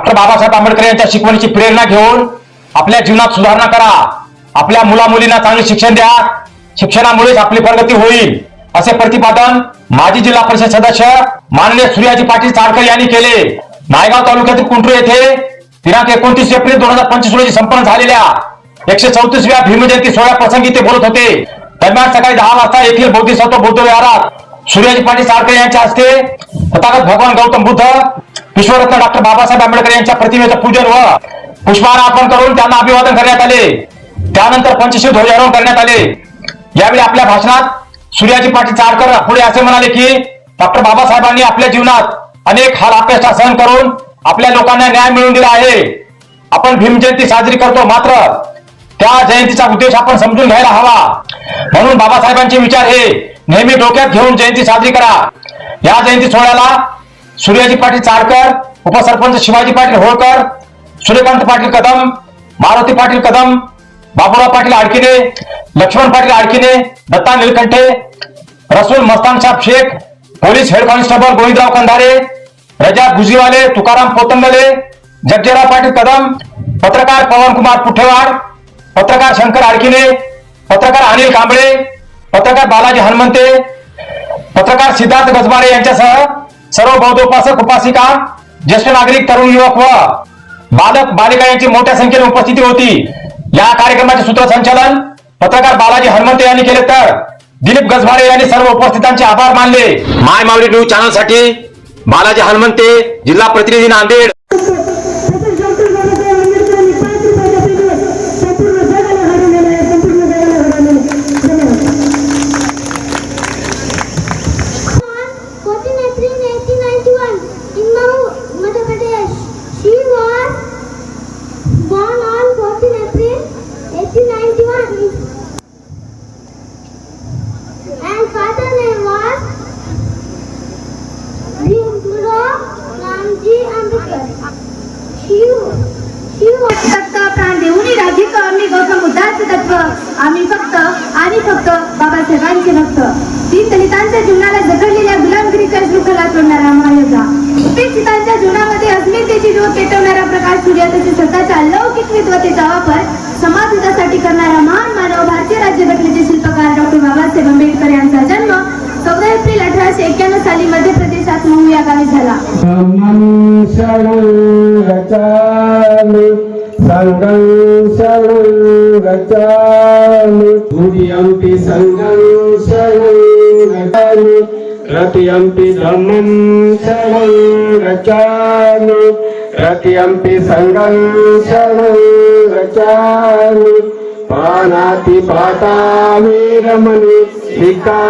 Doctor Babasaheb Ambedkar यांच्या शिकवणीची प्रेरणा घेऊन आपल्या जीवनात सुधारणा करा. आपल्या मुला मुलींना चांगले शिक्षण द्या. शिक्षणामुळेच आपली प्रगती होईल. असे प्रतिपादन माजी जिल्हा परिषद सदस्य माननीय सूर्याजी पाटील चाडकर यांनी केले. नायगाव तालुक्यातील कुंटू येथे दिनांक एकोणतीस एप्रिल दोन हजार पंचवीस रोजी संपन्न झालेल्या एकशे चौतीसव्या भीमजयंती सोहळ्या प्रसंगी ते बोलत होते. दरम्यान सकाळी दहा वाजता येथील बौद्धिसत्व बुद्ध विहारात सूर्याजी पाटील चाडकर यांच्या हस्ते तथागत भगवान गौतम बुद्ध विश्वरत्न डॉक्टर बाबासाहेब आंबेडकर यांच्या प्रतिमेचं पूजन व पुष्पहार अर्पण करून त्यांना अभिवादन करण्यात आले. त्यानंतर पंचशील ध्वजारोहण करण्यात आले. यावेळी आपल्या भाषणात सूर्याजी पाटील चारकर पुढे असे म्हणाले की डॉक्टर बाबासाहेबांनी आपल्या जीवनात अनेक हाल अपेक्षा सहन करून आपल्या लोकांना न्याय मिळवून दिला आहे. आपण भीम जयंती साजरी करतो मात्र त्या जयंतीचा उद्देश आपण समजून घ्यायला हवा. म्हणून बाबासाहेबांचे विचार हे नेहमी डोक्यात घेऊन जयंती साजरी करा. या जयंती सोहळ्याला सूर्याजी पाटील चारकर उपसरपंच Shivaji Patil Holkar Suryakant Patil Kadam Maruti Patil Kadam Baburao Patil Adkine Laxman Patil Adkine Datta Nilkanthe Rasool Mastan Saheb Shaikh police head constable Govindrao Kandhare Raza Gujiwale Tukaram पोतंगले जगजेराव Patil Kadam पत्रकार पवन कुमार पुठेवाड पत्रकार शंकर आडकिने पत्रकार अनिल कांबळे पत्रकार बालाजी हनुमंते पत्रकार सिद्धार्थ गजबारे यांच्यासह सर्व बौद्धोपासक उपासिका ज्येष्ठ नागरिक तरुण युवक व बालक बालिका यांची मोठ्या संख्येने उपस्थिती होती. या कार्यक्रमाचे सूत्रसंचालन पत्रकार बालाजी हनुमंत यांनी केले तर दिलीप गजभारे यांनी सर्व उपस्थितांचे आभार मानले. माय मावली न्यूज चॅनलसाठी बालाजी हनुमंते जिल्हा प्रतिनिधी नांदेड. आम्ही तत्व आम्ही फक्त आणि फक्त बाबासाहेबांचे भक्त तीन दलितांच्या जीवनाला जगडले मध्य प्रदेशात महू या गावी झाला धम्मं शरणं गच्छामि सङ्गं शरणं गच्छामि तुर्यम्पि सङ्गं शरणं गच्छामि रतियम्पि धम्मं शरणं गच्छामि रतियम्पि सङ्गं शरणं गच्छामि पानाति पाता वीरमणि भिक्खा